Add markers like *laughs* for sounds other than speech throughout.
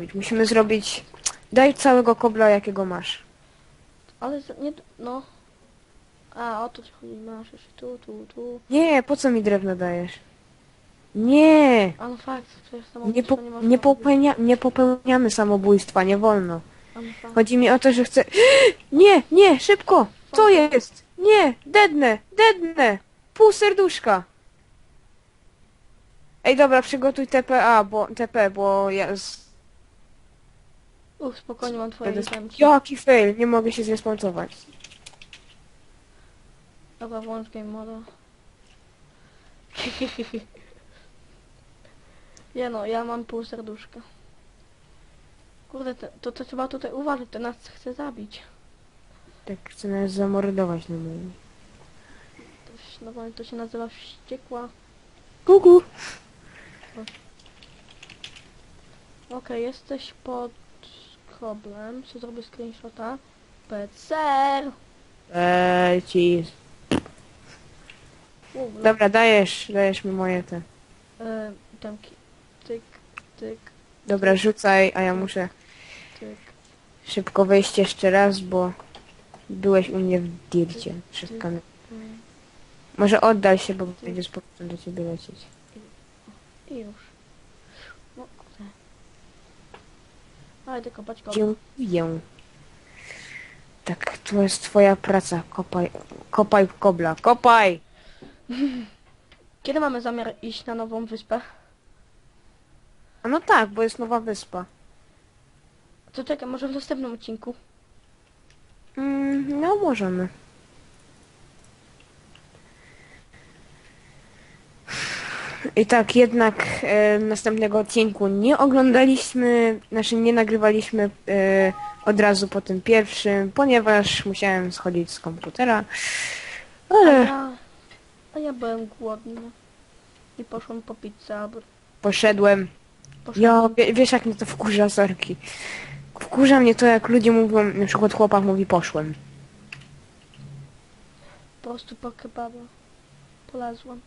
zrobić. Musimy zrobić... Daj całego kobla, jakiego masz. Ale z- nie... no... A, o to ci chodzi, masz jeszcze tu, tu, tu. Nie, po co mi drewno dajesz? Nie! A no fakt, przecież Nie, samobójstwo po, nie nie, robić. popełnia, nie popełniamy samobójstwa, nie wolno. A no fakt. Chodzi mi o to, że chcę... *gasps* Nie, nie, szybko! Co jest? Nie, dednę, dednę! Pół serduszka! Ej, dobra, przygotuj TPA, bo... TP, bo ja... Z... Uff, spokojnie, mam twoje Będę... itemki. Jaki fail, nie mogę się zresponsować. Dobra, włącz game moda. *laughs* Nie no, ja mam pół serduszka. Kurde, to, to, to trzeba tutaj uważać, to nas chce zabić. Tak chcę nas zamordować na moim. To, się- no, bo to się nazywa wściekła. Kuku! Okej, jesteś pod koblem. Co zrobię screenshota? PCR! Eee, ci... Dobra, dajesz, dajesz mi moje te. e, itemki. Tyk, tyk, Dobra, rzucaj, a ja muszę tyk. szybko wejść jeszcze raz, bo byłeś u mnie w dircie przed kamerą. mm, Może oddal się, bo będzie z powrotem do ciebie lecieć. I już. No kurde. Ale tylko kopać. Dziękuję. Tak, to jest twoja praca. Kopaj, kopaj kobla, kopaj! *laughs* Kiedy mamy zamiar iść na nową wyspę? A no tak, bo jest nowa wyspa. To czekaj, może w następnym odcinku. Mm, no, możemy. I tak, jednak e, następnego odcinku nie oglądaliśmy, znaczy nie nagrywaliśmy e, od razu po tym pierwszym, ponieważ musiałem schodzić z komputera. A Ale ja, a ja byłem głodny. I poszłem po pizzę, albo poszedłem. Ja, wie, wiesz jak mnie to wkurza, sorki. Wkurza mnie to, jak ludzie mówią, na przykład chłopak mówi poszłem. po prostu po kebaba. Polazłem.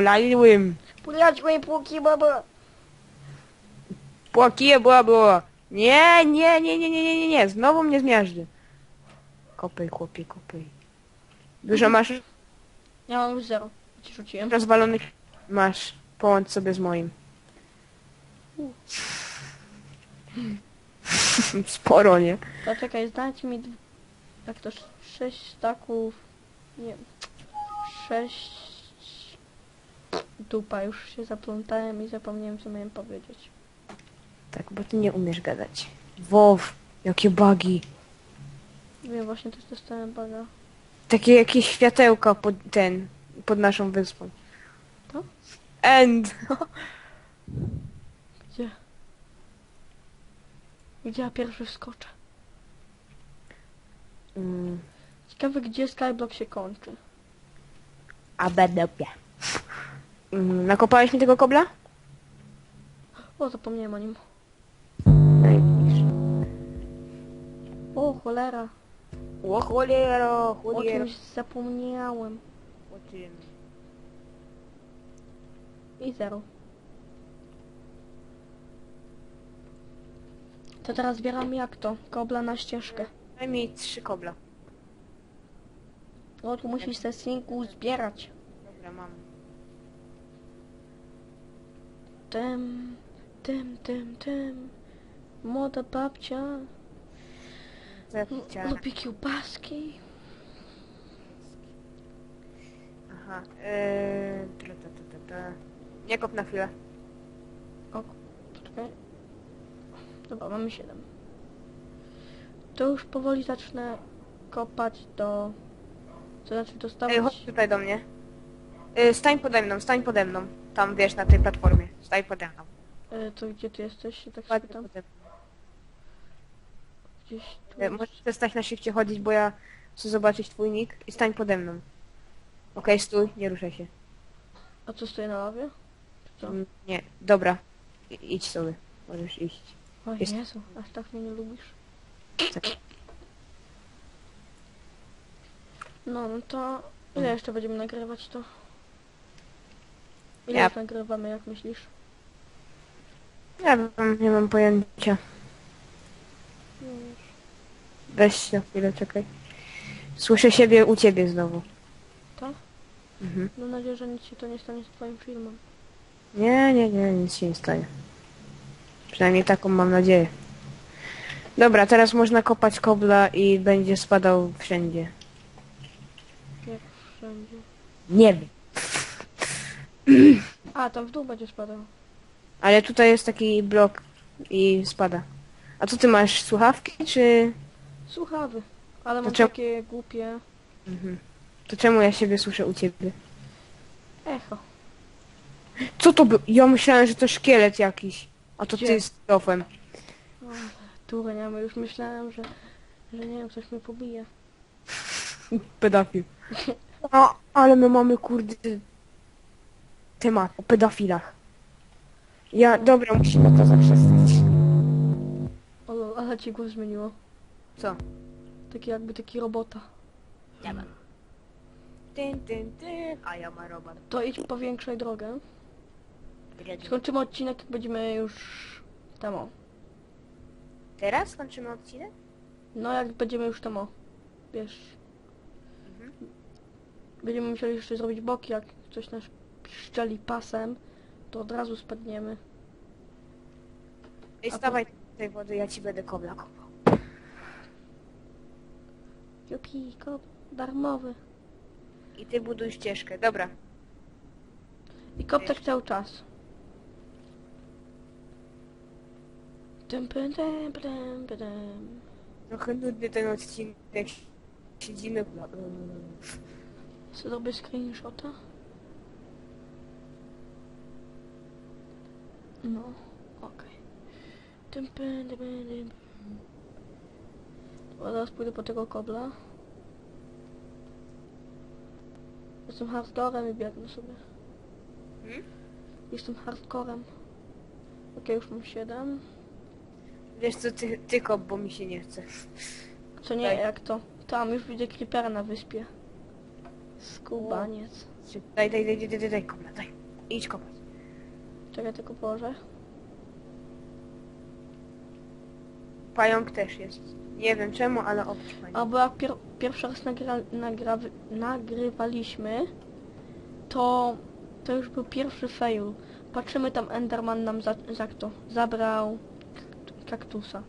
Polaliłem. Polazłem po kebaba! Płakie była było. Nie, nie, nie, nie, nie, nie, nie, nie. Znowu mnie zmiażdży. Kopej, chłopie, kopej. Dużo masz Ja mam już zero. Ci rzuciłem. rozwalonych? Masz. Połącz sobie z moim. *laughs* Sporo, nie? To czekaj, znajdź mi... dw- Jak to? sz- Sześć staków... Nie. Sześć... Dupa, już się zaplątałem i zapomniałem co miałem powiedzieć. Tak, bo ty nie umiesz gadać. Wow, jakie bugi. Wiem, właśnie też dostałem baga. Takie jakieś światełka pod ten, pod naszą wyspą. To? End. *laughs* Gdzie? Gdzie ja pierwszy wskoczę? Mm, Ciekawe, gdzie Skyblock się kończy. a będę mm, Nakopałeś mi tego kobla? O, zapomniałem o nim. No i widzisz. O, cholera. O cholero, O cholero. czymś zapomniałem. O czym? I zero. To teraz zbieram jak to? Kobla na ścieżkę. Daj mi trzy kobla. O, tu musisz te synku zbierać. Dobra, mam. Tym, tym, tym, tym. Młoda babcia lu- chciałem? lubi kiełbaski. Aha. Eee, tra, ta, ta, ta. Nie kop na chwilę. O, poczekaj. Dobra, mamy 7. To już powoli zacznę kopać do... To znaczy Ej, dostawać... chodź tutaj do mnie. Eee, stań pode mną, stań pode mną. Tam, wiesz, na tej platformie. Stań pode mną. E, to gdzie ty jesteś? Się tak Ładnie spytam. pode mną. Gdzieś tu E, możesz przestać na szybcie chodzić, bo ja chcę zobaczyć twój nick i stań pode mną. Okej, stój, nie ruszaj się. A co stoi na lawie? Czy co? Mm, Nie, dobra. I, idź sobie. Możesz iść. O jest- Jezu, aż tak mnie nie lubisz. Tak. No, no to... Ile jeszcze będziemy nagrywać to? Ile Ja- już nagrywamy, jak myślisz? Ja wiem, nie mam pojęcia. Weź na chwilę, czekaj. Słyszę siebie u ciebie znowu. To? Mhm. Mam nadzieję, że nic się to nie stanie z twoim filmem. Nie, nie, nie, nic się nie stanie. Przynajmniej taką mam nadzieję. Dobra, teraz można kopać kobla i będzie spadał wszędzie. Jak wszędzie. Nie wiem. A, tam w dół będzie spadał. Ale tutaj jest taki blok i spada. A co ty masz, słuchawki czy... Słuchawy. Ale mam takie głupie Mhm. To czemu ja siebie słyszę u ciebie? echo. Co to był? Ja myślałem, że to szkielet jakiś. A to Gdzie? ty z trofem. O, Tureniamy, już myślałem, że, że nie wiem, coś mnie pobije. Pedofil. A, *laughs* ale my mamy kurde temat o pedofilach. Ja, dobra, musimy to zaprzestać. O, ale ci głos zmieniło. Co? Taki jakby taki robota. Ja mam. Tyn, tyn, tyn, a ja ma robot. To idź powiększaj drogę. Skończymy odcinek, będziemy już tam o. Teraz skończymy odcinek? No jak będziemy już tam o. Wiesz. Mhm. Będziemy musieli jeszcze zrobić boki, jak coś nas szczeli pasem, to od razu spadniemy. Ej, stawaj tej wody, ja ci będę kobla kopał. Jupi, kop, darmowy. I ty buduj ścieżkę, dobra. I kop tak cały czas. Tym, pym, tym, pym, pym. Trochę nudny ten odcinek. Siedzimy... Chcę zrobić screenshota? No. Tym, pym, tym, pym, Zaraz pójdę po tego kobla. Jestem hardcorem i biegnę sobie. Hmm? Jestem hardcorem. Okej, już mam 7. Wiesz co, ty, ty kop, bo mi się nie chce. Co nie, Daj. jak to? Tam już widzę creepera na wyspie. Skubaniec. Daj, daj, daj, daj, daj, daj kobla, daj. Idź kopać. Czekaj, tylko położę. Pająk też jest. Nie wiem czemu, ale oprócz pająka. Albo jak pier pierwszy raz nagra nagra nagrywaliśmy, to to już był pierwszy fail. Patrzymy tam Enderman nam za, za to zabrał kakt- kaktusa.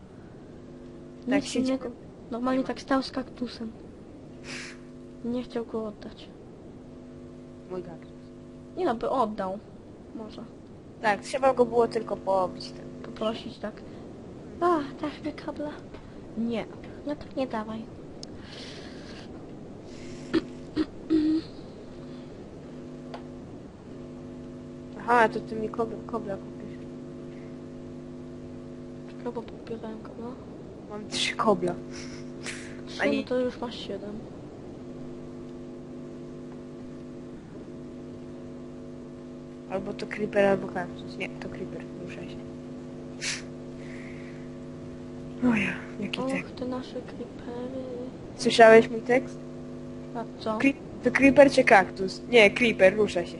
Tak się. Normalnie Nie ma. tak stał z kaktusem. Nie chciał go oddać. Mój kaktus. Nie no, by oddał. Może. Tak, trzeba go było tylko pobić. Tak. Poprosić tak. A, tak kabla. Nie. No tak nie dawaj. Aha, to ty mi kobla, kobla kupisz. Czekaj, bo podbierałem kabla. Mam trzy kobla. Trzy, Ani- no to już masz siedem. Albo to creeper, albo kaktus. Nie, to creeper, ruszaj się. Oja, jaki Och, tekst. te nasze creepery. Słyszałeś mój tekst? A co? To creeper czy kaktus? Nie, creeper, rusza się.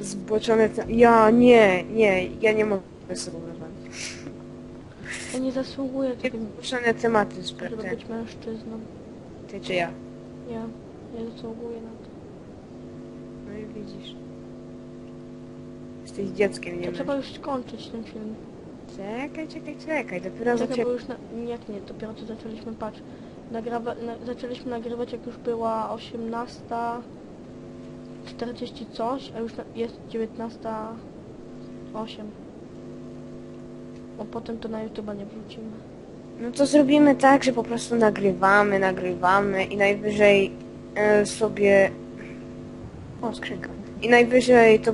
Zboczone. Ja, nie, nie, ja nie mogę z sobą rozmawiać. Ja nie zasługuję, żeby, Zboczone tematy z żeby te, być mężczyzną. ty czy ja. Ja nie zasługuję na to. No i widzisz. Jesteś dzieckiem, nie To trzeba już skończyć ten film. Czekaj, czekaj, czekaj, dopiero Czekaj, bo zaczę... już na... jak nie, dopiero co zaczęliśmy, patrz. Nagrawa... Na... Zaczęliśmy nagrywać jak już była 18... 40 coś, a już na... jest 19... 8. Bo potem to na YouTube'a nie wrzucimy. No to zrobimy tak, że po prostu nagrywamy, nagrywamy i najwyżej e, sobie... O, skrzynka. I najwyżej to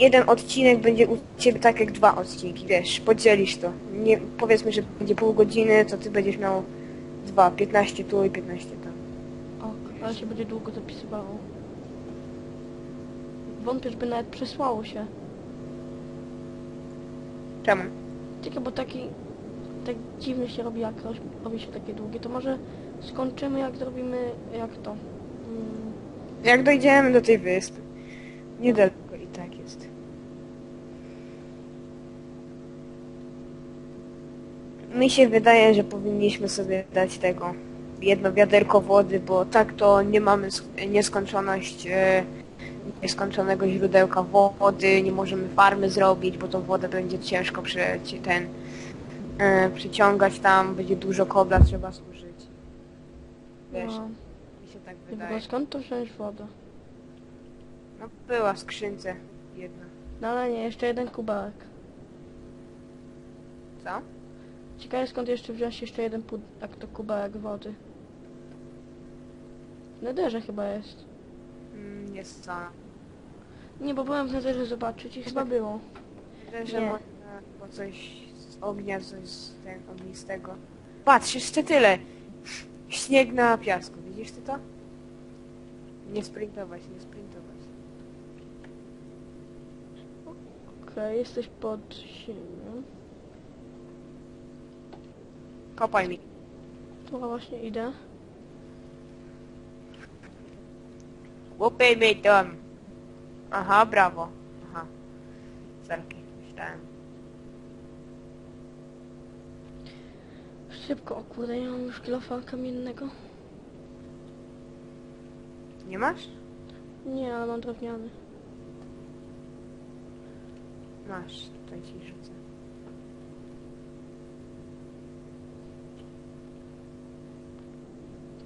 jeden odcinek będzie u Ciebie tak jak dwa odcinki, wiesz, podzielisz to. Nie, powiedzmy, że będzie pół godziny, to Ty będziesz miał dwa, 15 tu i 15 tam. O, ale się będzie długo zapisywało. Wątpię, żeby nawet przesłało się. Czemu? Czekaj, bo taki... Tak dziwnie się robi, jak robi się takie długie. To może skończymy, jak zrobimy... Jak to? Mm, Jak dojdziemy do tej wyspy. Niedaleko tak jest. Mi się wydaje, że powinniśmy sobie dać tego jedno wiaderko wody, bo tak to nie mamy nieskończoność e, nieskończonego źródełka wody, nie możemy farmy zrobić, bo tą wodę będzie ciężko przy, ten e, przyciągać tam, będzie dużo kobla trzeba służyć. Wiesz, No. mi się tak wydaje. skąd to wziąłeś wodę? No była w skrzynce jedna. No ale nie, jeszcze jeden kubełek. Co? Ciekawe skąd jeszcze wziąć jeszcze jeden pud... jak to kubełek wody. W nederze chyba jest. Mm, jest co? Nie, bo byłem w nederze zobaczyć i chyba było. Że Nie. można bo coś z ognia, coś z ten ognistego. Patrz, jeszcze tyle. Śnieg na piasku, widzisz ty to? Nie sprintować, nie sprintować. Okej, jesteś pod ziemią. Kopaj mi. Tu właśnie idę. Łupy mi dom. Aha, brawo. Aha. Sorki, myślałem. Szybko, o kurde, mam już kilofa kamiennego. Nie masz? Nie, ale mam drewniany. Masz, tutaj ci rzucę.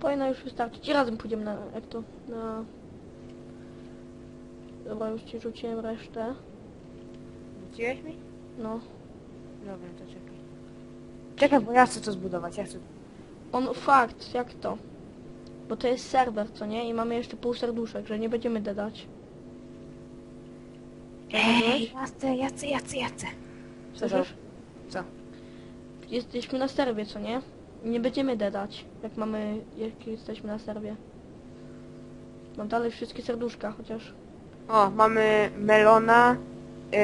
Powinno już wystarczyć. I razem pójdziemy na, jak to, na... Dobra, już ci rzuciłem resztę. Rzuciłeś mi? No. Dobra, to czekaj. Czekaj, bo ja chcę to zbudować, ja chcę... On, fakt, jak to? Bo to jest serwer, co nie? I mamy jeszcze pół serduszek, że nie będziemy dodać. Ej, ja chcę, ja chcę, ja chcę, ja chcę. Co to? Słyszysz? Co? Jesteśmy na serwie, co nie? Nie będziemy dodać, jak mamy, jak jesteśmy na serwie. Mam dalej wszystkie serduszka, chociaż... O, mamy melona,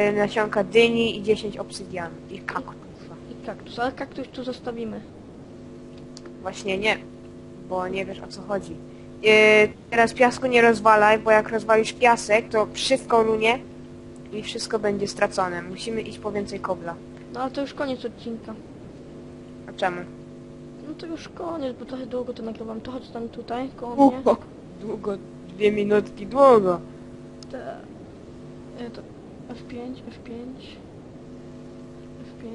y, nasionka dyni i 10 obsydian. I kaktusa. I kaktus, ale kaktus tu zostawimy. Właśnie nie, bo nie wiesz o co chodzi. Y, teraz piasku nie rozwalaj, bo jak rozwalisz piasek, to wszystko runie i wszystko będzie stracone. Musimy iść po więcej kobla. No ale to już koniec odcinka. A czemu? No to już koniec, bo trochę długo to nagrywam. To chodź tam tutaj, koło mnie. długo, dwie minutki, długo. Te, e, to F5, F5, F5.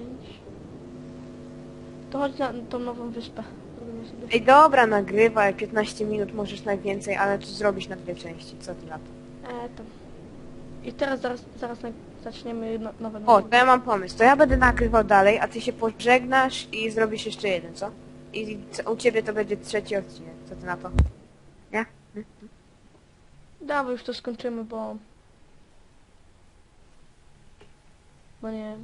To chodź na tą nową wyspę. Robimy sobie. Ej, dobra, nagrywaj, 15 minut możesz najwięcej, ale to zrobisz na dwie części, co ty na to? E, tam. I teraz zaraz, zaraz na, zaczniemy no, nowe O, to ja mam pomysł, to ja będę nagrywał dalej, a ty się pożegnasz i zrobisz jeszcze jeden, co? I co- u ciebie to będzie trzeci odcinek, co ty na to? Nie? Dawaj już to skończymy, bo... Bo nie...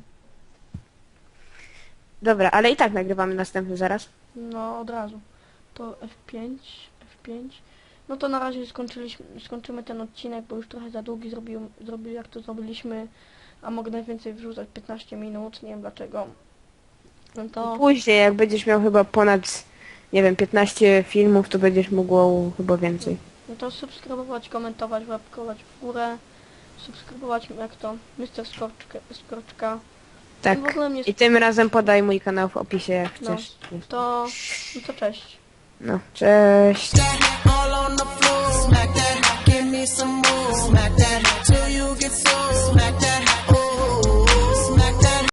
Dobra, ale i tak nagrywamy następny zaraz. No, od razu. To F5, F5. No to na razie skończyliśmy, skończymy ten odcinek, bo już trochę za długi zrobił, zrobił jak to zrobiliśmy, a mogę najwięcej wrzucać 15 minut, nie wiem dlaczego. No to... Później, jak będziesz miał chyba ponad, nie wiem, 15 filmów, to będziesz mógł chyba więcej. No to subskrybować, komentować, łapkować w górę, subskrybować jak to Mr. Skorczka, Skorczka. Tak. W ogóle mnie I tym razem podaj mój kanał w opisie, jak No. chcesz. to, no to cześć. No, cześć. all on the floor. Smack that, give me some more. Smack that till you get so. Smack